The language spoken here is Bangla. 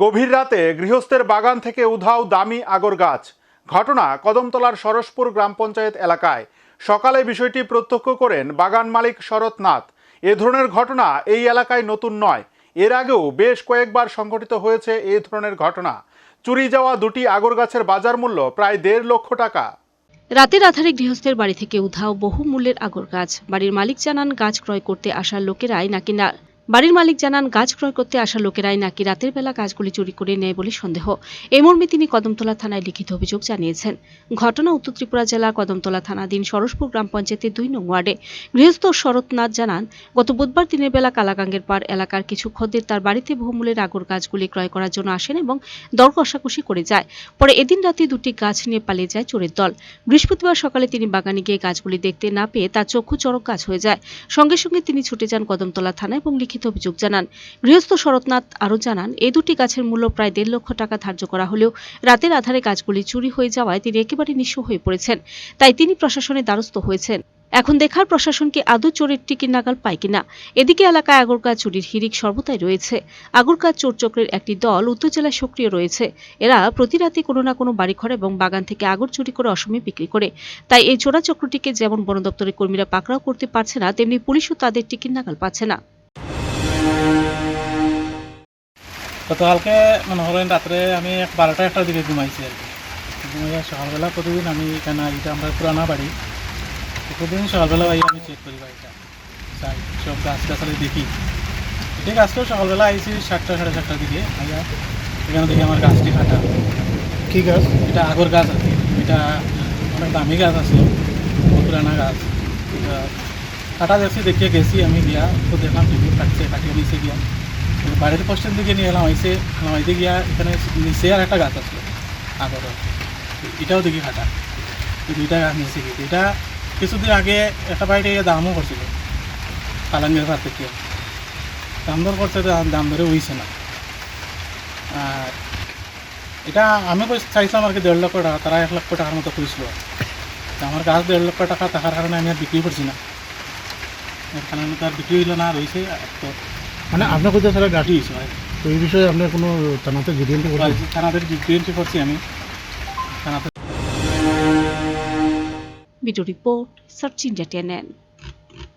গভীর রাতে গৃহস্থের বাগান থেকে উধাও দামি আগর গাছ। ঘটনা কদমতলার সরসপুর গ্রাম পঞ্চায়েত এলাকায়। সকালে বিষয়টি প্রত্যক্ষ করেন বাগান মালিক শরৎ নাথ। এ ধরনের ঘটনা এই এলাকায় নতুন নয়। এর আগেও বেশ কয়েকবার সংঘটিত হয়েছে এ ধরনের ঘটনা। চুরি যাওয়া দুটি আগর গাছের বাজার মূল্য প্রায় দেড় লক্ষ টাকা। রাতের আধারে গৃহস্থের বাড়ি থেকে উধাও বহু মূল্যের আগর গাছ। বাড়ির মালিক জানান, গাছ ক্রয় করতে আসা লোকেরাই নাকি না বাড়ির মালিক জানান, গাছ ক্রয় করতে আসা লোকেরাই নাকি রাতের বেলা গাছগুলি চুরি করে নেয় বলে সন্দেহ। এ মর্মে তিনি কদমতলা থানায় লিখিত অভিযোগ জানিয়েছেন। ঘটনা উত্তর ত্রিপুরা জেলার কদমতলা থানাধীন সরসপুর গ্রাম পঞ্চায়েতের দুই নং ওয়ার্ডে। গৃহস্থ শরৎনাথ জানান, গত বুধবার দিনের বেলা কালাগাঙ্গের পার এলাকার কিছু খদ্দের তার বাড়িতে বহুমূল্যের আগর গাছগুলি ক্রয় করার জন্য আসেন এবং দর কষাকষি করে যায়। পরে এদিন রাতে দুটি গাছ নিয়ে পালিয়ে যায় চোরের দল। বৃহস্পতিবার সকালে তিনি বাগানে গিয়ে গাছগুলি দেখতে না পেয়ে তার চক্ষু চরক গাছ হয়ে যায়। সঙ্গে সঙ্গে তিনি ছুটে যান কদমতলা থানায় এবং লিখিত অভিযোগ জানান। গৃহস্থ শরৎনাথ আরও জানান এই দুটি গাছের মূল্য প্রায় দেড় লক্ষ টাকা ধার্য করা হলেও রাতের আধারে গাছগুলি চুরি হয়ে যাওয়ায় তিনি একেবারে নিঃস্ব হয়ে পড়েছেন। তাই তিনি প্রশাসনের দ্বারস্থ হয়েছেন। এখন দেখার প্রশাসনকে আদৌ চোরের টিকির নাগাল পায় কিনা? এদিকে এলাকায় আগরগাছ চুরির হিরিক সর্বদাই রয়েছে। আগরগাছ চোর চক্রের একটি দল উত্তর জেলায় সক্রিয় রয়েছে। এরা প্রতি রাতে কোনো না কোনো বাড়িঘর এবং বাগান থেকে আগর চুরি করে অসময়ে বিক্রি করে। তাই এই চোরা চক্রটিকে যেমন বন দপ্তরের কর্মীরা পাকড়াও করতে পারছে না, তেমনি পুলিশও তাদের টিকির নাগাল পাচ্ছে না। গতকালকে মনে করেন রাত্রে আমি এক বারোটা একটার দিকে ঘুমাইছি আর কি। ঘুমাইয়া সকালবেলা প্রতিদিন আমি এখানে এটা আমরা পুরানা বাড়ি। প্রতিদিন সকালবেলা আই আমি চেক করি বাড়িটা চাই সব গাছ গাছালি দেখি। ঠিক আজকেও সকালবেলা আইছি সাতটা সাড়ে সাতটার দিকে আইয়া এখানে দেখি আমার গাছটি কাটা। কি গাছ? এটা আগর গাছ কি। এটা অনেক দামি গাছ আছে পুরানা গাছ। এটা কাটা দেখছি দেখিয়ে গেছি আমি গিয়া তো দেখলাম টিভি কাটছে কাটিয়ে নিচে গিয়া। বাড়ির পশ্চিম দিকে নিয়ে এলাম আইসে নামাইতে গিয়া এখানে নিচে আর একটা গাছ আসলো আগর এটাও দেখি কাটা এই দুইটা গাছ নিচে গিয়ে এটা কিছুদিন আগে একটা বাড়িতে দামও করছিল, কালাঙ্গের ভাত থেকে। দাম দর করতে দাম ধরে হইছে না। আর এটা আমি চাইছিলাম আর কি দেড় লক্ষ টাকা, তারা এক লক্ষ টাকার মতো কইছিল তা আমার গাছ দেড় লক্ষ টাকা থাকার কারণে আমি আর বিক্রি করছি না। এর কারণে তো আর বিক্রি হইল না রয়েছে তো মানে আপনার কোথাও তারা হয়েছে তো এই বিষয়ে আপনার কোনো থানাতে জিডিএমটি করছি থানাদের বিক্রি এন্ট্রি করছি আমি। থানাতে video report search India ten